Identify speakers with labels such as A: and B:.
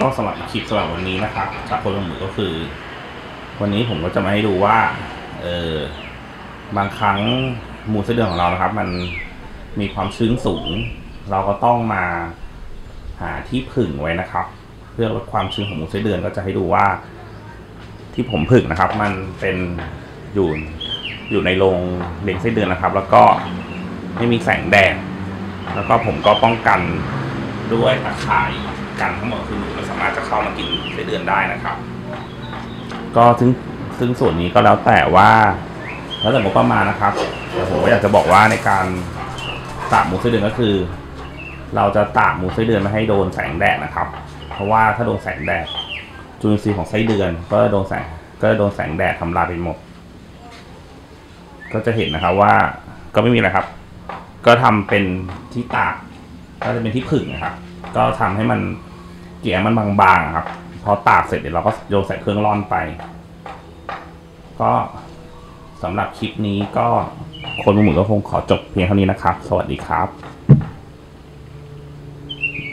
A: ก็สำหรับคลิปสำหรับวันนี้นะครับจากคนละหมือก็คือ วันนี้ผมก็จะมาให้ดูว่า เออบางครั้งมูลไส้เดือนของเรานะครับ มันมีความชื้นสูง เราก็ต้องมาหาที่ผึ่งไว้นะครับ เพื่อลดความชื้นของมูลไส้เดือนก็จะให้ดูว่า ที่ผมผึ่งนะครับ มันเป็นอยู่อยู่ในโรงเลี้ยงไส้เดือนนะครับ แล้วก็ไม่มีแสงแดดแล้วก็ผมก็ป้องกันด้วยตะข่ายันทั้งหมดคือหนูไม่สามารถจะเข้ามากินไส้เดือนได้นะครับ ก็ซึ่งซึ่งส่วนนี้ก็แล้วแต่ว่าแล้วแต่งบประมาณนะครับแต่ผมก็อยากจะบอกว่าในการตากหมูไส้เดือนก็คือ เราจะตากหมูไส้เดือนไม่ให้โดนแสงแดดนะครับ เพราะว่าถ้าโดนแสงแดดจุลินทรีย์ของไส้เดือน ก็โดนแสงก็โดนแสงแดดทำลายไปหมด ก็จะเห็นนะครับว่าก็ไม่มีอะไรครับ ก็ทำเป็นที่ตากก็จะเป็นที่ผึ่งนะครับ ก็ทำให้มัน เกลี่ยมันบางๆครับ พอตากเสร็จเดี๋ยวเราก็โยนใส่เครื่องร่อนไป ก็สำหรับคลิปนี้ก็คนหมู่ก็คงขอจบเพียงเท่านี้นะครับ สวัสดีครับ